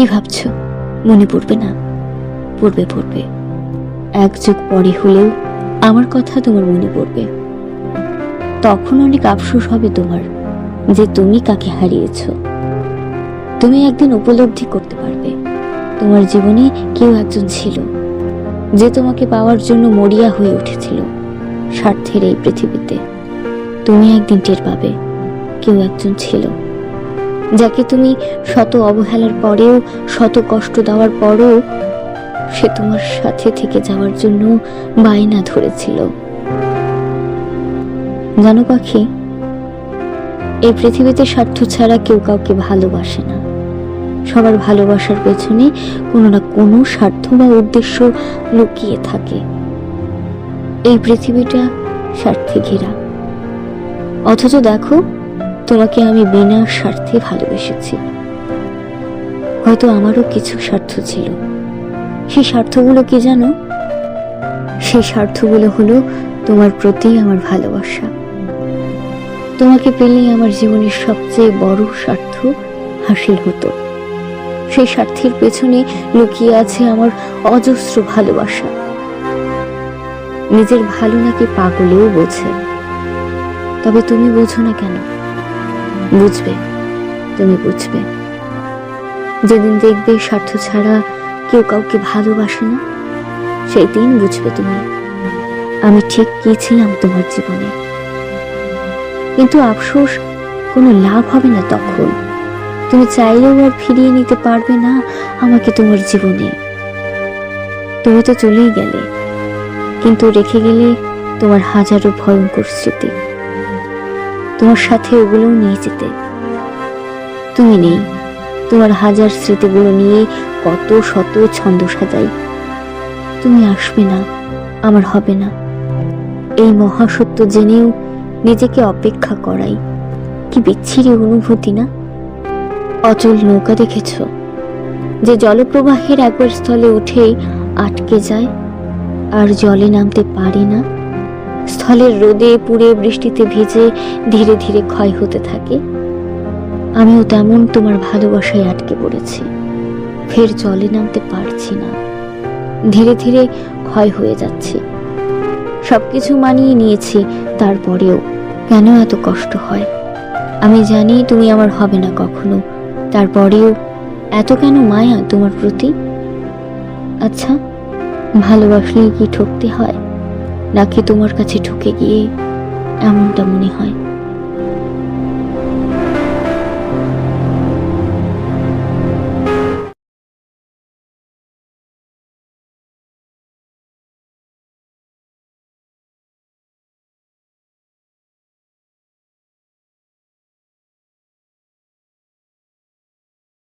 কি ভাবছ? মনে পড়বে না। পড়বে পড়বে। এক যুগ পরে হলেও আমার কথা তোমার মনে পড়বে। তখন অনেক আফসোস হবে তোমার যে তুমি কাকে হারিয়েছ। তুমি একদিন উপলব্ধি করতে পারবে। তোমার জীবনে কেউ একজন ছিল যে তোমাকে পাওয়ার জন্য মরিয়া হয়ে উঠেছিল স্বার্থের এই পৃথিবীতে। তুমি একদিন টের পাবে, কেউ একজন ছিল যাকে তুমি শত অবহেলার পরেও, শত কষ্ট দেওয়ার পরেও সে তোমার সাথে থেকে যাওয়ার জন্য বায়না ধরেছিল। জানো পাখি, এই পৃথিবীতে স্বার্থ ছাড়া কেউ কাউকে ভালোবাসে না। সবার ভালোবাসার পেছনে কোনো না কোনো স্বার্থ বা উদ্দেশ্য লুকিয়ে থাকে। এই পৃথিবীটা স্বার্থে ঘেরা। অথচ দেখো তোমাকে আমি বিনা স্বার্থে ভালোবেসেছি। হয়তো আমারও কিছু স্বার্থ ছিল। সেই স্বার্থগুলো কি জানো? সেই স্বার্থগুলো হলো তোমার প্রতি আমার ভালোবাসা। তোমাকে পেলেই আমার জীবনের সবচেয়ে বড় স্বার্থ হাসিল হতো। সেই স্বার্থের পেছনে লুকিয়ে আছে আমার অজস্র ভালোবাসা। নিজের ভালো নাকি পাগলেও বোঝে। তবে তুমি বোঝো না কেন? বুঝবে, তুমি বুঝবে। যেদিন দেখবে স্বার্থ ছাড়া কেউ কাউকে ভালোবাসে না সেই দিন বুঝবে তুমি। আমি ঠিক কি ছিলাম তোমার জীবনে? কিন্তু আফসোস, কোনো লাভ হবে না তখন। তুমি চাইলেও আর ফিরিয়ে নিতে পারবে না আমাকে তোমার জীবনে। তুমি তো চলেই গেলে, কিন্তু রেখে গেলে তোমার হাজারো ভয়ঙ্কর স্মৃতি। তোমার সাথে ওগুলোও নিয়ে যেতে। তুমি নেই। তোমার হাজার স্মৃতিগুলো নিয়ে কত শত ছন্দ সাজাই। তুমি আসবে না, আমার হবে না। এই মহাসত্য জেনেও নিজেকে অপেক্ষা করাই কি বিচ্ছিরি অনুভূতি না? অচল নৌকা দেখেছ, যে জলপ্রবাহের একবার স্থলে উঠেই আটকে যায়, আর জলে নামতে পারে না। স্থলের রোদে পুড়ে বৃষ্টিতে ভিজে ধীরে ধীরে ক্ষয় হতে থাকে। আমিও তেমন তোমার ভালোবাসায় আটকে পড়েছি। ফের জলে নামতে পারছি না। ধীরে ধীরে ক্ষয় হয়ে যাচ্ছি। সবকিছু মানিয়ে নিয়েছি তারপরেও। কেন এত কষ্ট হয়? আমি জানি তুমি আমার হবে না কখনো। তারপরেও এত কেন মায়া তোমার প্রতি? আচ্ছা ভালোবাসলেই কি ঠকতে হয়? নাকি তোমার কাছে ঢুকে গিয়ে এমনটা মনে হয়?